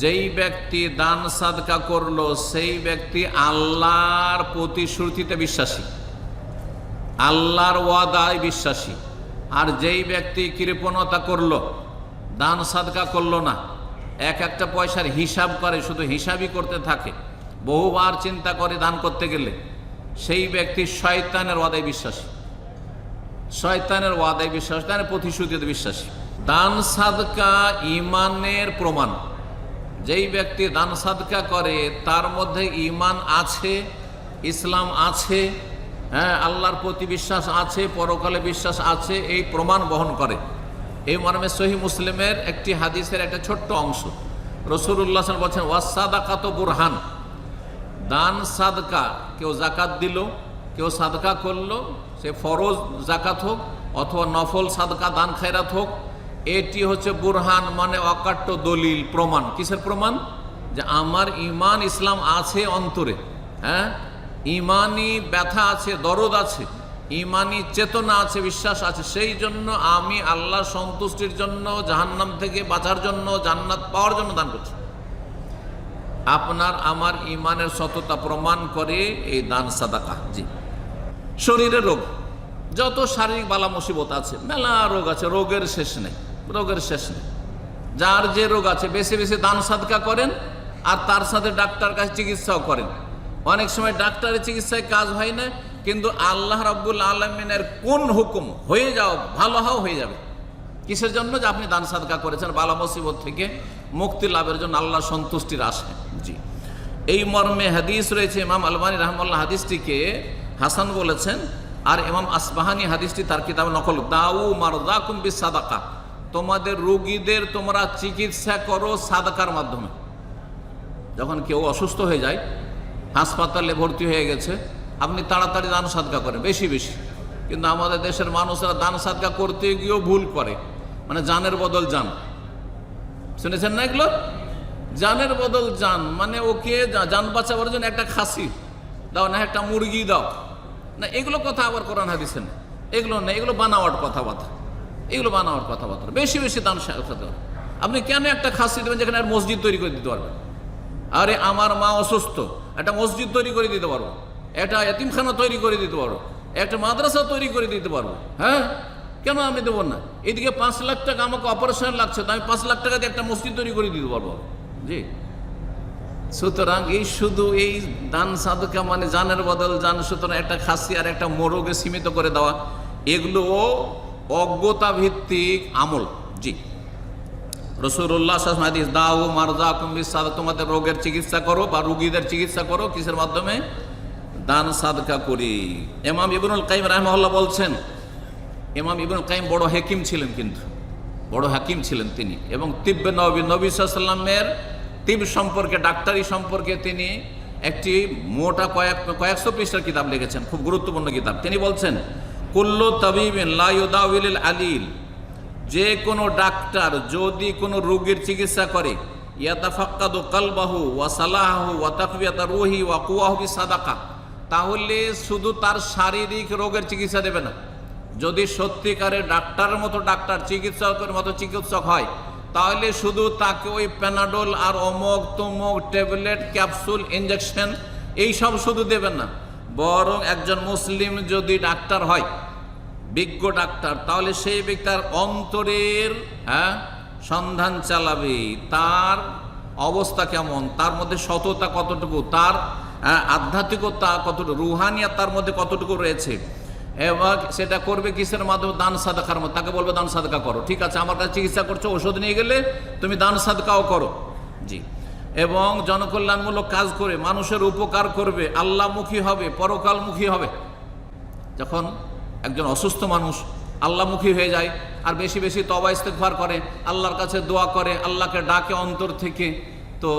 যেই ব্যক্তি দান সাদকা করল, সেই ব্যক্তি আল্লাহর প্রতিশ্রুতিতে বিশ্বাসী। আল্লাহর ওয়াদায় বিশ্বাসী। আর যেই ব্যক্তি কৃপণতা করল, দান সাদকা করল না, এক একটা পয়সার হিসাব করে, শুধু হিসাবই করতে থাকে। বহুবার চিন্তা করে দান করতে গেলে, সেই ব্যক্তি শয়তানের ওয়াদায় বিশ্বাসী। শয়তানের ওয়াদায় বিশ্বাস শয়তানের প্রতিশ্রুতিতে বিশ্বাসী। দান সাদকা ইমানের প্রমাণ। যেই ব্যক্তি দান সাদকা করে, তার মধ্যে ইমান আছে, ইসলাম আছে হ্যাঁ আল্লাহর প্রতি বিশ্বাস আছে, পরকালে বিশ্বাস আছে, এই প্রমাণ বহন করে। এই মর্মে সহি মুসলিমের একটি হাদিসের একটা ছোট্ট অংশ। রসুল্লাহ বলছেন ওয়াসাদাকাত বুরহান। দান সাদকা, কেউ জাকাত দিল, কেউ সাদকা করল, সে ফরজ জাকাত হোক অথবা নফল সাদকা, দান খায়রাত হোক এটি হচ্ছে বুরহান মানে অকাট্য দলিল, প্রমাণ। কিসের প্রমাণ? যে আমার ইমান ইসলাম আছে অন্তরে হ্যাঁ? ইমানি ব্যথা আছে, দরদ আছে ইমানি চেতনা আছে, বিশ্বাস আছে, সেই জন্য আমি আল্লাহ সন্তুষ্টির জন্য, জাহান্নাম থেকে বাঁচার জন্য, জান্নাত পাওয়ার জন্য দান করছি। আপনার আমার ইমানের সততা প্রমাণ করে এই দান সাদাকা, জি। শরীরের রোগ, যত শারীরিক বালা মুসিবত আছে, মেলা রোগ আছে, রোগের শেষ নেই। রোগের শেষ নেই। যার যে রোগ আছে, বেশি বেশি দান সাদকা করেন, আর তার সাথে ডাক্তার কাছে চিকিৎসাও করেন। অনেক সময় ডাক্তারের চিকিৎসায় কাজ হয় না, কিন্তু আল্লাহ রাব্বুল আলমিনের কোন হুকুম হয়ে যাও, ভালো হও, হয়ে যাবে। কিসের জন্য? যে আপনি দান সাদকা করেছেন, বালা মুসিবত থেকে মুক্তি লাভের জন্য আল্লাহ সন্তুষ্টির আশায়। জি। এই মর্মে হাদিস রয়েছে, ইমাম আলমানি রহমাল্লাহ হাদিসটিকে হাসান বলেছেন, আর ইমাম আসবাহানি হাদিসটি তার কিতাবে নকল, দাউ মারদা কুম্বি সাদাকা তোমাদের রোগীদের তোমরা চিকিৎসা করো সাদাকার মাধ্যমে। যখন কেউ অসুস্থ হয়ে যায়, হাসপাতালে ভর্তি হয়ে গেছে, আপনি তাড়াতাড়ি দান সাদকা করেন, বেশি বেশি। কিন্তু আমাদের দেশের মানুষরা দান সাদকা করতে গিয়েও ভুল করে। মানে জানের বদল যান। শুনেছেন না এগুলো? জানের বদল জান মানে ওকে যান বাঁচাবার জন্য একটা খাসি দাও, না একটা মুরগি দাও। না, এগুলো কথা আবার কোরআন হাদিসে না এগুলো না এগুলো বানাওয়াট কথাবার্তা। এগুলো বানাওয়ার কথাবার্তা বেশি বেশি দান সাদকা আপনি কেন একটা খাসি দেবেন যেখানে আর মসজিদ তৈরি করে দিতে পারবেন? আরে আমার মা অসুস্থ, একটা মসজিদ তৈরি করে দিতে পারব। একটা এতিমখানা তৈরি করে দিতে পারব। একটা মাদ্রাসা তৈরি করে দিতে পারব। হ্যাঁ? কেন আমি দেবো না? এদিকে পাঁচ লাখ টাকা আমাকে অপারেশন লাগছে, তো আমি পাঁচ লাখ টাকা দিয়ে একটা মসজিদ তৈরি করে দিতে পারব। জি। সুতরাং এই শুধু এই দান সাদকা মানে জানের বদল, জান সুতরাং একটা খাসি আর একটা মোরগে সীমিত করে দেওয়া এগুলো অজ্ঞতা ভিত্তিক আমল। জি। রসুল্লাহ হাদিস দাও মারদা কুম্বিস তোমাদের রোগের চিকিৎসা করো বা রুগীদের চিকিৎসা করো, কিসের মাধ্যমে? দান, সাদকা করি। এমাম ইবনুল কাইম রাহমহল্লা বলছেন এমাম ইবনুল কাইম বড় হাকিম ছিলেন কিন্তু, বড় হাকিম ছিলেন তিনি এবং তিব্বে নবী নবী সাল্লামের তিব সম্পর্কে, ডাক্তারি সম্পর্কে তিনি একটি মোটা কয়েক, কয়েকশো পৃষ্ঠার কিতাব লিখেছেন, খুব গুরুত্বপূর্ণ কিতাব। তিনি বলছেন কুল্লু তাবিবিন লাইউদাউল আলিল। যে কোনো ডাক্তার যদি কোনো রোগীর চিকিৎসা করে, ইয়াতাফাক্কাদু কালবাহু ওয়া সালাহু ওয়া তাকবিয়াতা রুহি ওয়া কুয়াহু সাদাকা তাহলে শুধু তার শারীরিক রোগের চিকিৎসা দেবে না। যদি সত্যিকারের ডাক্তারের মতো ডাক্তার, চিকিৎসকের মতো চিকিৎসক হয়, তাহলে শুধু তাকে ওই প্যানাডোল আর অমক তমক ট্যাবলেট, ক্যাপসুল ইঞ্জেকশন এইসব শুধু দেবেন না। বরং একজন মুসলিম যদি ডাক্তার হয় বিজ্ঞ ডাক্তার তাহলে সেই ব্যক্তি তার অন্তরের হ্যাঁ সন্ধান চালাবে। তার অবস্থা কেমন? তার মধ্যে সততা কতটুকু? তার আহ, আধ্যাত্মিকতা কতটুকু? রুহানিয়া তার মধ্যে কতটুকু রয়েছে? এবং সেটা করবে কিসের মাধ্যমে? দান সাদকার মধ্যে। তাকে বলবে দান সাদকা করো। ঠিক আছে আমার কাছে চিকিৎসা করছ ওষুধ নিয়ে গেলে তুমি দান সাদকাও করো। জি। এবং জনকল্যাণমূলক কাজ করে, মানুষের উপকার করবে, আল্লাহমুখী হবে, পরকালমুখী হবে। যখন একজন অসুস্থ মানুষ আল্লাহমুখী হয়ে যায়, আর বেশি বেশি তবা ইস্তেকভার করে, আল্লাহর কাছে দোয়া করে, আল্লাহকে ডাকে অন্তর থেকে, তো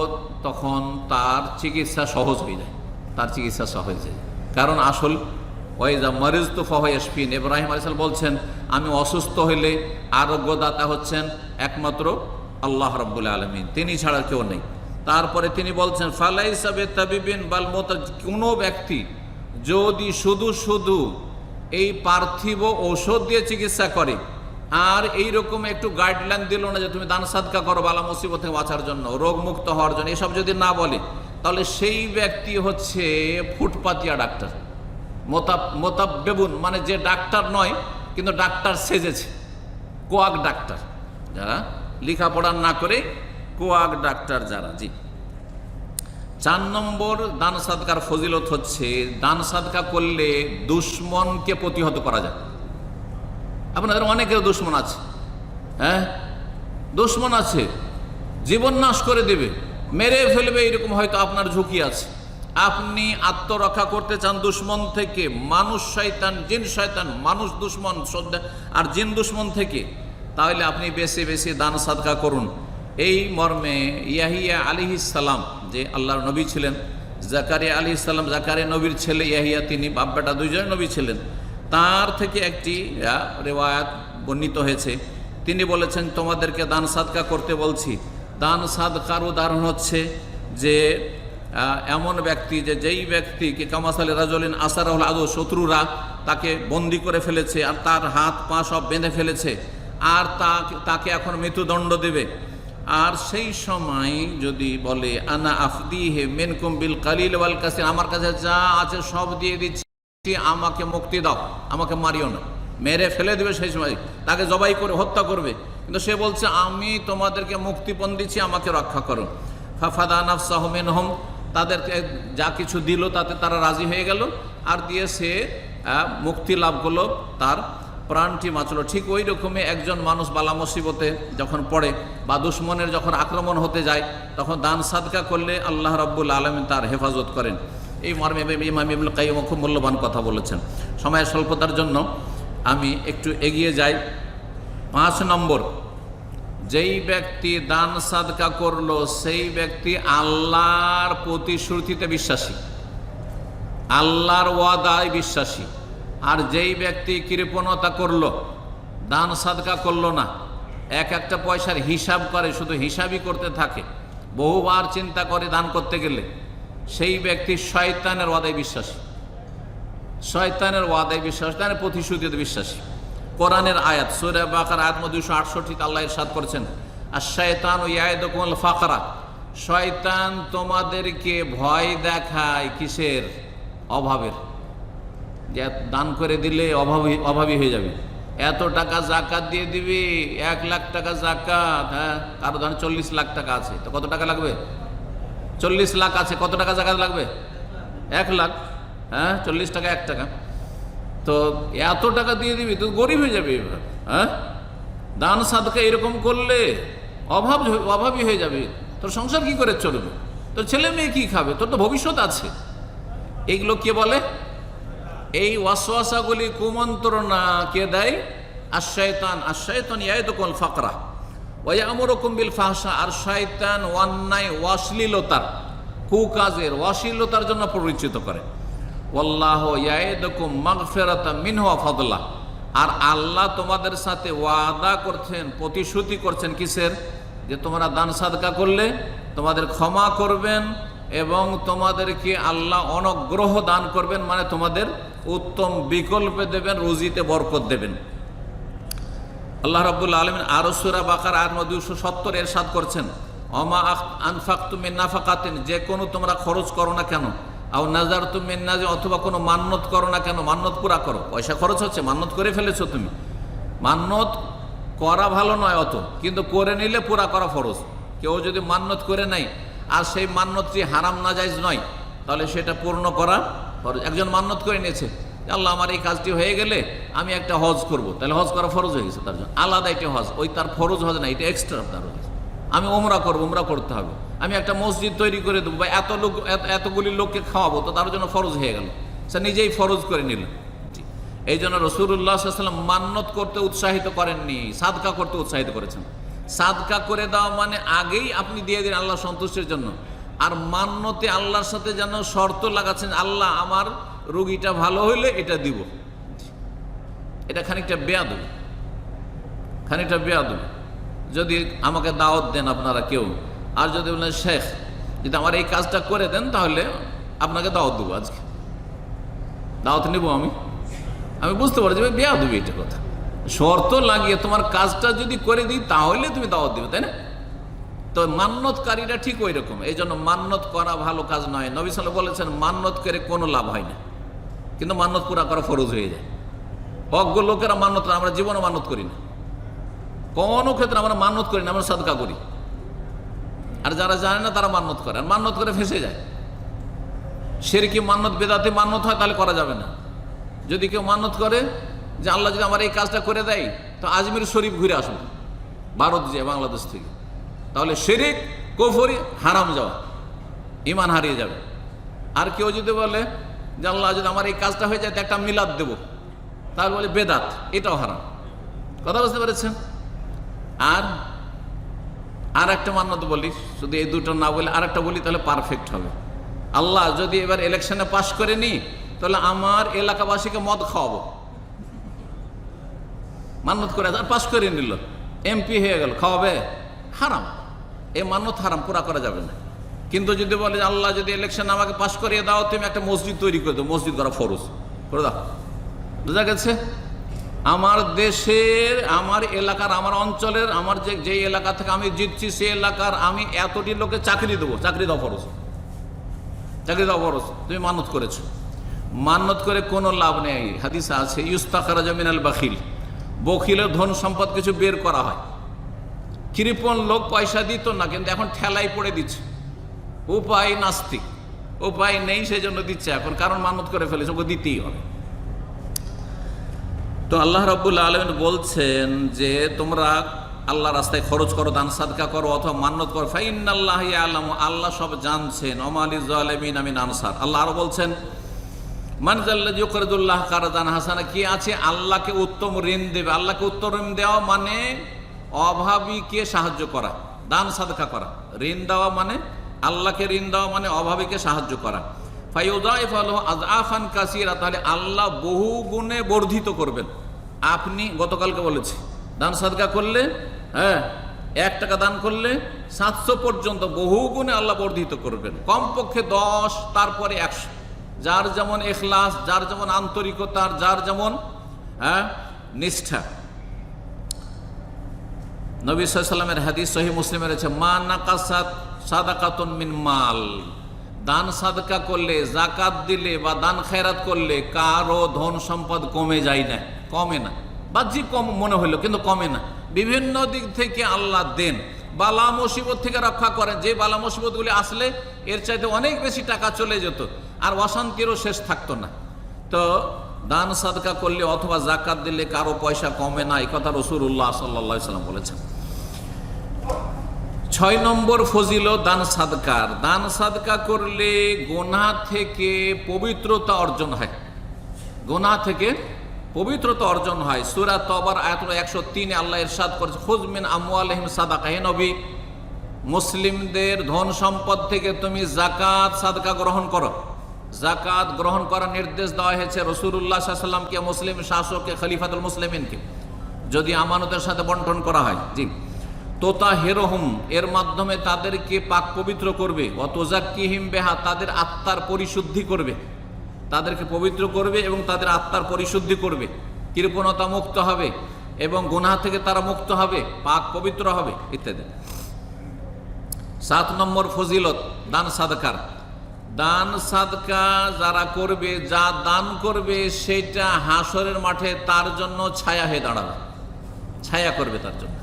তখন তার চিকিৎসা সহজ হয়ে যায়, তার চিকিৎসা সহজ হয়ে যায়। কারণ আসল, ওয়াইজা মরিজ তো ফহয়াসফিন ইব্রাহিম আলিসাল বলছেন, আমি অসুস্থ হইলে আরোগ্যদাতা হচ্ছেন একমাত্র আল্লাহ রব্বুল আলমিন, তিনি ছাড়া কেউ নেই। তারপরে তিনি বলছেন ফালাই সাবে তাবিবিন বাল কোনো ব্যক্তি যদি শুধু শুধু এই পার্থিব ঔষধ দিয়ে চিকিৎসা করে, আর এই রকম একটু গাইডলাইন দিল না যে তুমি দান সাদকা করো, বালা মুসিবত থেকে বাঁচার জন্য রোগ মুক্ত হওয়ার জন্য, এসব যদি না বলে, তাহলে সেই ব্যক্তি হচ্ছে ফুটপাতিয়া ডাক্তার। মোতাব মোতাবেবুন মানে যে ডাক্তার নয়, কিন্তু ডাক্তার সেজেছে, কোয়াক ডাক্তার, যারা লেখাপড়া না করে কোয়াক ডাক্তার যারা, জি। চার নম্বর, দান সাদকার ফজিলত হচ্ছে, দান সাদকা করলে দুশ্মনকে প্রতিহত করা যায়। আপনাদের অনেকের দুশ্মন আছে হ্যাঁ? দুশ্মন আছে, জীবন নাশ করে দেবে, মেরে ফেলবে, এরকম হয়তো আপনার ঝুঁকি আছে। আপনি আত্মরক্ষা করতে চান দুশ্মন থেকে, মানুষ শয়তান, জিন শয়তান, মানুষ দুশ্মন আর জিন দুশ্মন থেকে, তাহলে আপনি বেশি বেশি দান সাদকা করুন। এই মর্মে ইয়াহিয়া আলী সালাম যে আল্লাহর নবী ছিলেন, জাকারিয়া আলী সালাম, জাকারিয়া নবীর ছেলে ইয়াহিয়া, তিনি বাপ বেটা দুইজন নবী ছিলেন। তার থেকে একটি রেওয়ায়াত বর্ণিত হয়েছে। তিনি বলেছেন, তোমাদেরকে দান সাদকা করতে বলছি। দান সাদকার উদাহরণ হচ্ছে যে এমন ব্যক্তি যে, যেই ব্যক্তিকে কামাসালে রাজলিন আসারুল আদৌ শত্রুরা তাকে বন্দি করে ফেলেছে আর তার হাত পা সব বেঁধে ফেলেছে। আর তাকে এখন মৃত্যুদণ্ড দেবে। আর সেই সময় যদি বলে, আনা আফদি হে মেনকুম বিল কালিল ওয়াল কাসির, আমার কাছে যা আছে সব দিয়ে দিচ্ছি, আমাকে মুক্তি দাও, আমাকে মারিও না। মেরে ফেলে দেবে সেই সময়। তাকে জবাই করে হত্যা করবে। কিন্তু সে বলছে, আমি তোমাদেরকে মুক্তিপণ দিচ্ছি, আমাকে রক্ষা করো। ফাফাদা নাফসাহ হোম তাদেরকে যা কিছু দিল তাতে তারা রাজি হয়ে গেল। আর দিয়ে সে মুক্তি লাভ করল তার প্রাণটি বাঁচলো। ঠিক ওই রকমই একজন মানুষ বালা মুসিবতে যখন পড়ে বা দুশ্মনের যখন আক্রমণ হতে যায়, তখন দান সাদকা করলে আল্লাহ রব্বুল আলমিন তার হেফাজত করেন। এই মর্মে ইমাম ইবুল কাইম খুব মূল্যবান কথা বলেছেন। সময়ের স্বল্পতার জন্য আমি একটু এগিয়ে যাই। পাঁচ নম্বর, যেই ব্যক্তি দান সাদকা করল, সেই ব্যক্তি আল্লাহর প্রতিশ্রুতিতে বিশ্বাসী। আল্লাহর ওয়াদায় বিশ্বাসী। আর যেই ব্যক্তি কৃপণতা করল, দান সাদকা করল না, এক একটা পয়সার হিসাব করে, শুধু হিসাবই করতে থাকে, বহুবার চিন্তা করে দান করতে গেলে, সেই ব্যক্তি শয়তানের ওয়াদায় বিশ্বাসী। শয়তানের ওয়াদায় বিশ্বাস শয়তানের প্রতিশ্রুতিতে বিশ্বাসী। কোরআনের আয়াত, সুরে বাকার আয়াত দুশো আটষট্টিতে আল্লাহ ইরশাদ করছেন আর শয়তান ও ইয়ায়দকুল ফাকরা। শয়তান তোমাদেরকে ভয় দেখায় কিসের? অভাবের। দান করে দিলে অভাবী অভাবী হয়ে যাবে। এত টাকা জাকাত দিয়ে দিবি, এক লাখ টাকা জাকাত হ্যাঁ? কারও ধরেন চল্লিশ লাখ টাকা আছে। তো কত টাকা লাগবে? চল্লিশ লাখ আছে, কত টাকা জাকাত লাগবে? এক লাখ হ্যাঁ? চল্লিশ টাকা, এক টাকা। তো এত টাকা দিয়ে দিবি তো গরিব হয়ে যাবে এবার হ্যাঁ? দান সাদকা এরকম করলে অভাব, অভাবী হয়ে যাবে। তোর সংসার কি করে চলবে? তোর ছেলে মেয়ে কি খাবে? তোর তো ভবিষ্যৎ আছে। এইগুলো কে বলে? এই ওয়াসওয়াসাগুলি কুমন্ত্রণা কে দেয়? আশায়তান আশায়তান ইয়ায়দকুল ফাকরা। ওয়ামরকুম বিল ফাহশা। আর শয়তান অন্যায় অশ্লীলতার কুকাজের অশ্লীলতার জন্য পরিচিত করে। ওয়াল্লাহ ইয়ায়দকুম মাগফিরাতা মিনহু ফাদলা। আর আল্লাহ তোমাদের সাথে ওয়াদা করছেন, প্রতিশ্রুতি করছেন কিসের? যে তোমরা দান সাদকা করলে, তোমাদের ক্ষমা করবেন এবং তোমাদেরকে আল্লাহ অনগ্রহ দান করবেন মানে তোমাদের উত্তম বিকল্পে দেবেন, রুজিতে বরকত দেবেন। আল্লাহ রাবুল আলমিন আরও সুরা বাকার আর দুশো সত্তর এর সাদ করছেন অমা আনফাক তুমি নাফাকাতেন যে কোনো তোমরা খরচ করো না কেন আও নাজার তুমি নাজে অথবা কোনো মান্যত করো না কেন মান্যত পুরা করো পয়সা খরচ হচ্ছে মান্যত করে ফেলেছো তুমি মান্যত করা ভালো নয় অত কিন্তু করে নিলে পুরা করা ফরজ কেউ যদি মান্যত করে নাই আর সেই মান্যতটি হারাম না যাইজ নয়। তাহলে সেটা পূর্ণ করা ফরজ। একজন মান্যত করে নিয়েছে আল্লাহ আমার এই কাজটি হয়ে গেলে আমি একটা হজ করব। তাহলে হজ করা ফরজ হয়ে গেছে তার জন্য। আলাদা একটি হজ, ওই তার ফরজ হজ না, এটা এক্সট্রা তার হজ। আমি ওমরা করব ওমরা করতে হবে। আমি একটা মসজিদ তৈরি করে দেবো বা এত লোক, এত- এতগুলি লোককে খাওয়াবো, তো তার জন্য ফরজ হয়ে গেল। সে নিজেই ফরজ করে নিল। এই জন্য রসুল্লাহাম মান্যত করতে উৎসাহিত করেননি, সাদকা করতে উৎসাহিত করেছেন। সাদকা করে দেওয়া মানে আগেই আপনি দিয়ে দিন আল্লাহ সন্তুষ্টের জন্য। আর মান্যতে আল্লাহর সাথে যেন শর্ত লাগাচ্ছেন, আল্লাহ আমার রোগীটা ভালো হইলে এটা দিব। এটা খানিকটা বেয়া দেবে খানিকটা বেয়া দেবে যদি আমাকে দাওয়াত দেন আপনারা কেউ, আর যদি বলেন, শেখ, যদি আমার এই কাজটা করে দেন তাহলে আপনাকে দাওয়াত দেবো আজকে। দাওয়াত নেব আমি? আমি বুঝতে পারি যে বেয়া দেবে এটা কথা। শর্ত লাগিয়ে তোমার কাজটা যদি করে দিই তাহলে তুমি দাওয়াত দিবে তাই না? তো মান্যতকারীরা ঠিক ওই রকম। এই জন্য মান্যত করা ভালো কাজ নয়। নবী সাল বলেছেন মান্যত করে কোনো লাভ হয় না। কিন্তু মান্যত পুরা করা ফরজ হয়ে যায়। অজ্ঞ লোকেরা মান্যত করে, আমরা জীবনে মান্যত করি না। কোনো ক্ষেত্রে আমরা মান্যত করি না আমরা সাদকা করি। আর যারা জানে না তারা মান্যত করে। আর মান্যত করে ফেসে যায়। সেরকি মান্যত বেদাতে মান্যত হয় তাহলে করা যাবে না। যদি কেউ মান্যত করে যে আল্লাহ যদি আমার এই কাজটা করে দেয়, তো আজমির শরীফ ঘুরে আসুন, ভারত যে বাংলাদেশ থেকে। তাহলে শেরিক, কফরি, হারাম যাওয়া ইমান হারিয়ে যাবে। আর কেউ যদি বলে যে আল্লাহ যদি আমার এই কাজটা হয়ে যায়, তো একটা মিলাদ দেব। তাহলে বলে বেদাত, এটাও হারাম। কথা বুঝতে পেরেছেন? আর আর একটা মান্যত বলি, শুধু এই দুটো না বলে আর একটা বলি, তাহলে পারফেক্ট হবে। আল্লাহ যদি এবার ইলেকশনে পাশ করে নি, তাহলে আমার এলাকাবাসীকে মদ খাওয়াবো। মান্যত করে আর পাশ করে নিল। এমপি হয়ে গেল, খাওয়াবে? হারাম। এই মান্যত হারাম, পুরা করা যাবে না। কিন্তু যদি বলে, আল্লাহ, যদি ইলেকশন আমাকে পাশ করিয়ে দাও, তুমি একটা মসজিদ তৈরি করে দাও, মসজিদ করা ফরজ। করে দাও। বুঝা গেছে? আমার দেশের, আমার এলাকার, আমার অঞ্চলের, আমার যে যে এলাকা থেকে আমি জিতছি সেই এলাকার আমি এতটি লোকে চাকরি দেবো, চাকরি দাও ফরজ। চাকরি দাও ফরজ। তুমি মানত করেছ। মান্নত করে কোনো লাভ নেই। হাদিস আছে ইউস্তাখারা জমিনাল বাখিল। বখিলের ধন সম্পদ কিছু বের করা হয়। কৃপণ লোক পয়সা দিত না, কিন্তু এখন ঠেলাই পড়ে দিচ্ছে। উপায় নাস্তিক, উপায় নেই সেই জন্য দিচ্ছে। এখন কারণ মানত করে ফেলেছে, ওকে দিতেই হবে। তো আল্লাহ রাব্বুল আলমিন বলছেন যে, তোমরা আল্লাহ রাস্তায় খরচ করো, দান, সাদকা করো, অথবা মান্যত করো। ফাইন আল্লাহ আলম আল্লাহ সব জানছেন। অমালি জালেমিন আমিন আনসার। আল্লাহ আরও বলছেন মানজাল্লাহ কারদান হাসানা, কি আছে? আল্লাহকে উত্তম ঋণ দেবে। আল্লাহকে উত্তম ঋণ দেওয়া মানে অভাবীকে সাহায্য করা? দান, সাদকা করা। ঋণ দেওয়া মানে আল্লাহকে ঋণ দেওয়া মানে অভাবীকে সাহায্য করা। ফাইউদাইফ আলহ আজআফান কাসিরা, তাহলে আল্লাহ বহু গুণে বর্ধিত করবেন। আপনি গতকালকে বলেছি, দান, সাদকা করলে হ্যাঁ এক টাকা দান করলে সাতশো পর্যন্ত বহু গুণে আল্লাহ বর্ধিত করবেন। কমপক্ষে দশ, তারপরে একশো। যার যেমন এখলাস, যার যেমন আন্তরিকতার, যার যেমন হ্যাঁ নিষ্ঠা। নবী সাল্লামের হাদিস সহি মুসলিমের আছে মা নাকাসাত সাদাকাতুন মিন মাল। দান সাদকা করলে জাকাত দিলে বা দান খেরাত করলে কারও ধন সম্পদ কমে যায় না, কমে না। বাহ্যিক কম মনে হলো, কিন্তু কমে না। বিভিন্ন দিক থেকে আল্লাহ দেন। বালা মুসিবত থেকে রক্ষা করেন। যে বালা মুসিবতগুলি আসলে, এর চাইতে অনেক বেশি টাকা চলে যেত। আর অশান্তিরও শেষ থাকতো না। তো দান সাদকা করলে অথবা জাকাত দিলে কারও পয়সা কমে না, এই কথা রসুল্লাহ সাল্লা সাল্লাম বলেছেন। ছয় নম্বর ফজিল দান সাদকার দান সাদকা করলে গোনা থেকে পবিত্রতা অর্জন হয়। গোনা থেকে পবিত্রতা অর্জন হয়। সুরা তবার আয়াত একশো তিনে আল্লাহ ইরশাদ করেছে খুজমিন আমু আলহিম সাদাকা। হে নবী, মুসলিমদের ধন সম্পদ থেকে তুমি জাকাত সাদকা গ্রহণ করো। জাকাত গ্রহণ করার নির্দেশ দেওয়া হয়েছে রসুল্লাহ সাল্লামকে মুসলিম শাসককে খলিফাতুল মুসলিমিনকে। যদি আমানতের সাথে বন্টন করা হয়, জি। তোতা হেরোহম এর মাধ্যমে তাদেরকে পাক পবিত্র করবে। অতজাক্কিহিম বেহা, তাদের আত্মার পরিশুদ্ধি করবে। তাদেরকে পবিত্র করবে এবং তাদের আত্মার পরিশুদ্ধি করবে। কৃপণতা মুক্ত হবে এবং গুনাহ থেকে তারা মুক্ত হবে, পাক পবিত্র হবে, ইত্যাদি। সাত নম্বর ফজিলত, দান সাদকার। দান সাদকা যারা করবে, যা দান করবে, সেটা হাসরের মাঠে তার জন্য ছায়া হয়ে দাঁড়াবে। ছায়া করবে তার জন্য।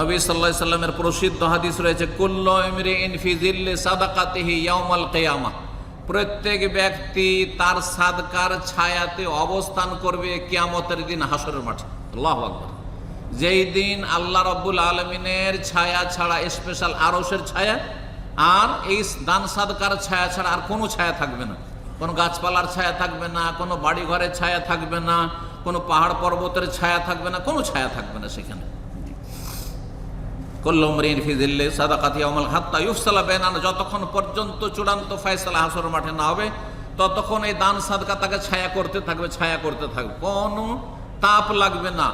নবী সাল্লাহ সাল্লামের প্রসিদ্ধ হাদিস রয়েছে, কুল্ল ইমরে ইনফিজিল্লে সাদাকাতেহি ইয়ামাল কেয়ামা। প্রত্যেক ব্যক্তি তার সাদকার ছায়াতে অবস্থান করবে কিয়ামতের দিন হাসরের মাঠে। আল্লাহ আকবর। যেই দিন আল্লাহ রব্বুল আলমিনের ছায়া ছাড়া, স্পেশাল আরসের ছায়া আর এই দান সাদকার ছায়া ছাড়া আর কোনো ছায়া থাকবে না। কোনো গাছপালার ছায়া থাকবে না, কোনো বাড়ি ঘরের ছায়া থাকবে না, কোনো পাহাড় পর্বতের ছায়া থাকবে না, কোনো ছায়া থাকবে না সেখানে। কল্লমরিন ফিজিল্লে সাদাকাতি আমল হাত্তা ইউফসালা বেনান। যতক্ষণ পর্যন্ত চূড়ান্ত ফয়সালা হাসর মাঠে না হবে, ততক্ষণ এই দান সাদকা তাকে ছায়া করতে থাকবে, ছায়া করতে থাকবে। কোনো তাপ লাগবে না।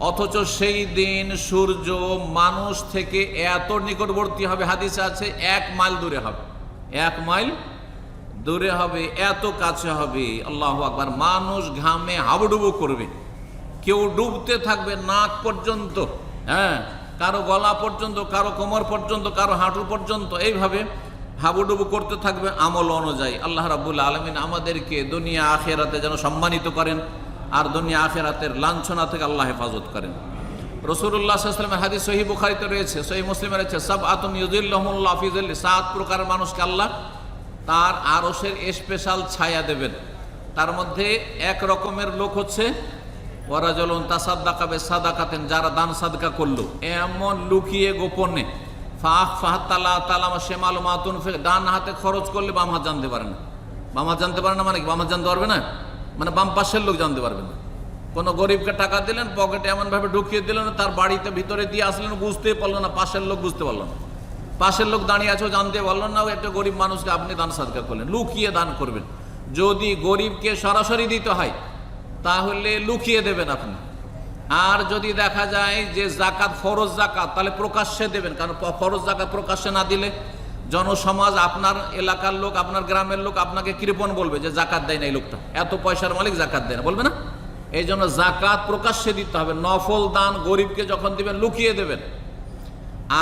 অথচ সেই দিন সূর্য মানুষ থেকে এত নিকটবর্তী হবে, হাদিসে আছে, এক মাইল দূরে হবে। এক মাইল দূরে হবে, এত কাছে হবে। আল্লাহ আকবার, মানুষ ঘামে হাবুডুবু করবে। কেউ ডুবতে থাকবে নাক পর্যন্ত হ্যাঁ? কারও গলা পর্যন্ত, কারও কোমর পর্যন্ত, কারও হাঁটু পর্যন্ত, এইভাবে হাবুডুবু করতে থাকবে আমল অনুযায়ী। আল্লাহ রাবুল আলমিন আমাদেরকে দুনিয়া, আখেরাতে যেন সম্মানিত করেন। আর দুনিয়া আখেরাতের লাঞ্ছনা থেকে আল্লাহ হেফাজত করেন। রসুল্লাহ সাল্লামের হাদিস সহি বুখারিতে রয়েছে সহি মুসলিমে রয়েছে সব আতম ইউজুল্লাহমুল্লাহ ফিজুল্লি সাত প্রকারের মানুষকে আল্লাহ তার আরসের স্পেশাল ছায়া দেবেন। তার মধ্যে এক রকমের লোক হচ্ছে, ওয়ারাজলন তাসাদ্দাকাবে সাদাকাতেন যারা দান সাদকা করল। এমন লুকিয়ে গোপনে, ফাহ ফাহ তালা তালামা শেমাল মাতুন ডান হাতে খরচ করলে বাম জানতে পারে না। বাম জানতে পারে না মানে বাম হাত জানতে পারবে না? মানে বাম পাশের লোক জানতে পারবে না। কোনো গরিবকে টাকা দিলেন, পকেটে এমনভাবে ঢুকিয়ে দিলেন, তার বাড়িতে ভিতরে দিয়ে আসলেন, বুঝতেই পারল না, পাশের লোক বুঝতে পারল না। পাশের লোক দাঁড়িয়ে আছে জানতে পারল না একটা গরিব মানুষকে আপনি দান সাদকা করলেন, লুকিয়ে দান করবেন। যদি গরিবকে সরাসরি দিতে হয়, তাহলে লুকিয়ে দেবেন আপনি। আর যদি দেখা যায় যে জাকাত, ফরজ জাকাত, তাহলে প্রকাশ্যে দেবেন, কারণ ফরজ জাকাত প্রকাশ্যে না দিলে জনসমাজ আপনার এলাকার লোক, আপনার গ্রামের লোক আপনাকে কৃপণ বলবে যে জাকাত দেয় না এই লোকটা। এত পয়সার মালিক জাকাত দেয় না, বলবে না? এই জন্য জাকাত প্রকাশ্যে দিতে হবে। নফল দান গরিবকে যখন দিবেন, লুকিয়ে দেবেন।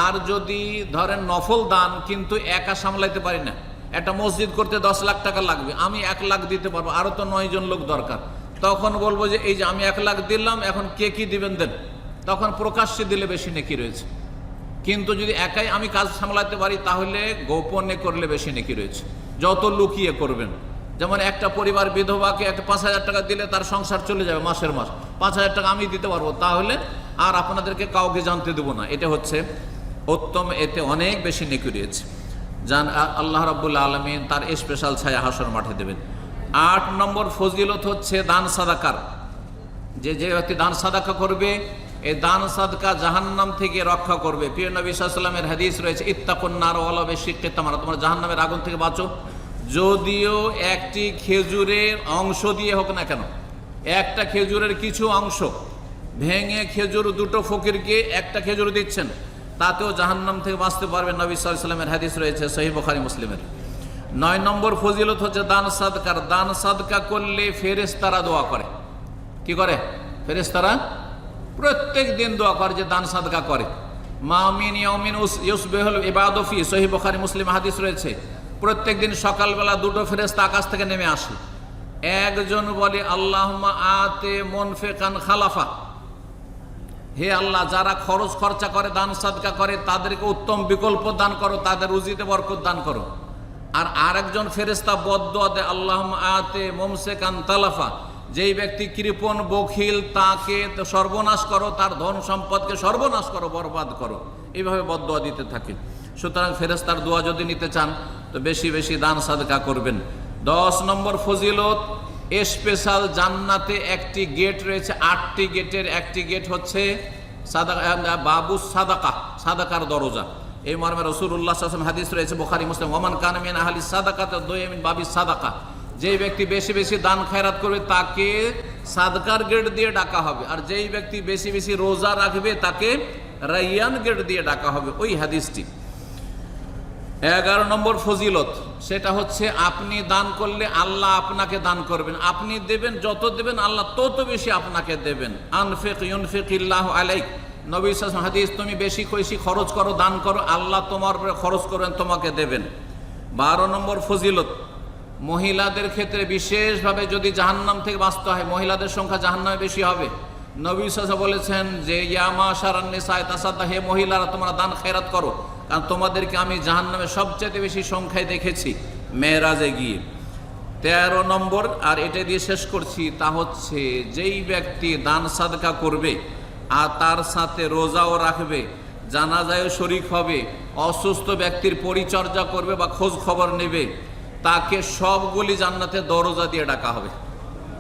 আর যদি ধরেন নফল দান, কিন্তু একা সামলাইতে পারি না, একটা মসজিদ করতে দশ লাখ টাকা লাগবে, আমি এক লাখ দিতে পারব আরও তো নয় জন লোক দরকার। তখন বলব যে এই যে আমি এক লাখ দিলাম, এখন কে কি দিবেন দেন? তখন প্রকাশ্যে দিলে বেশি নেকি রয়েছে। কিন্তু যদি একাই আমি কাজ সামলাতে পারি, তাহলে গোপনে করলে বেশি নেকি রয়েছে। যত লুকিয়ে করবেন। যেমন একটা পরিবার বিধবাকে একটা পাঁচ হাজার টাকা দিলে তার সংসার চলে যাবে মাসের মাস। পাঁচ হাজার টাকা আমি দিতে পারব, তাহলে আর আপনাদেরকে কাউকে জানতে দেবো না। এটা হচ্ছে উত্তম, এতে অনেক বেশি নেকি রয়েছে। আ- আল্লাহ রাবুল্লা আলমিন তার স্পেশাল ছায়া হাসর মাঠে দেবেন। আট নম্বর ফজিলত হচ্ছে দান সাদাকার। যে যে ব্যক্তি দান সাদাকা করবে এই দান সাদকা জাহান্নাম থেকে রক্ষা করবে। প্রিয় নবী সাল্লামের হাদিস রয়েছে ইত্তাকুন্নার ওয়ালাবে শিক্ষিত তামারা তোমরা জাহান্নামের আগুন থেকে বাঁচো। যদিও একটি খেজুরের অংশ দিয়ে হোক না কেন, একটা খেজুরের কিছু অংশ ভেঙে খেজুর দুটো ফকিরকে একটা খেজুর দিচ্ছেন, তাতেও জাহান্নাম থেকে বাঁচতে পারবে নবী সাল্লামের হাদিস রয়েছে সহি বখারি মুসলিমের। নয় নম্বর ফজিলত হচ্ছে দান সাদকার দান সাদকা করলে ফেরেশতারা দোয়া করে। কি করে? ফেরেশতারা প্রত্যেক দিন দোয়া করে যে দান সাদকা করে। মামিন ইয়ামিন উস- ইউসবিহুল ইবাদফি সহি বুখারী, মুসলিম হাদিস রয়েছে। প্রত্যেক দিন সকালবেলা দুটো ফেরেশতা আকাশ থেকে নেমে আসে। একজন বলে, আল্লাহুম্মা আতে মুনফিকান খালাফা। হে আল্লাহ, যারা খরচ খরচা করে, দান সাদকা করে, তাদেরকে উত্তম বিকল্প দান করো, তাদের উজিতে বরকত দান করো। আর আরেকজন ফেরেস্তা বদ্ধ দে আল্লাহ আতে মোমসেকান তালাফা। যেই ব্যক্তি কৃপণ, বখিল, তাকে সর্বনাশ করো, তার ধন সম্পদকে সর্বনাশ করো, বরবাদ করো। এইভাবে বদোয়া দিতে থাকে। সুতরাং ফেরেস্তার দোয়া যদি নিতে চান, তো বেশি বেশি দান সাদকা করবেন। দশ নম্বর ফজিলত, স্পেশাল জান্নাতে একটি গেট রয়েছে, আটটি গেটের একটি গেট হচ্ছে বাবু সাদাকা, সাদাকার দরজা। এই মর্মে রসুল্লাহ আসলাম হাদিস রয়েছে, বোখারি, মুসলিম, ওমান কানমিন আহলি সাদাকাতে দোয়েমিন বাবি সাদাকা। যেই ব্যক্তি বেশি বেশি দান খায়রাত করবে, তাকে সাদকার গেট দিয়ে ডাকা হবে। আর যেই ব্যক্তি বেশি বেশি রোজা রাখবে, তাকে রাইয়ান গেট দিয়ে ডাকা হবে। ওই হাদিসটি। এগারো নম্বর ফজিলত, সেটা হচ্ছে আপনি দান করলে আল্লাহ আপনাকে দান করবেন। আপনি দেবেন, যত দেবেন, আল্লাহ তত বেশি আপনাকে দেবেন। আনফেক ইউনফেক ইল্লাহ আলাইক। নবী হাদিস, তুমি বেশি বেশি খরচ করো, দান করো, আল্লাহ তোমার খরচ করবেন, তোমাকে দেবেন। বারো নম্বর ফজিলত মহিলাদের ক্ষেত্রে বিশেষভাবে যদি জাহান্নাম থেকে বাঁচতে হয়, মহিলাদের সংখ্যা জাহান্নামে বেশি হবে। নবী সাসা বলেছেন যে ইয়ামা সারান্নে সায়তাসাদা হে মহিলারা, তোমরা দান খেরাত করো। কারণ তোমাদেরকে আমি জাহান্নামে সবচেয়ে বেশি সংখ্যায় দেখেছি মেয়েরাজে গিয়ে। তেরো নম্বর, আর এটা দিয়ে শেষ করছি, তা হচ্ছে যেই ব্যক্তি দান সাদকা করবে আর তার সাথে রোজাও রাখবে, জানাজায়ও শরিক হবে, অসুস্থ ব্যক্তির পরিচর্যা করবে বা খোঁজ খবর নেবে তাকে সবগুলি জান্নাতে দরজা দিয়ে ডাকা হবে।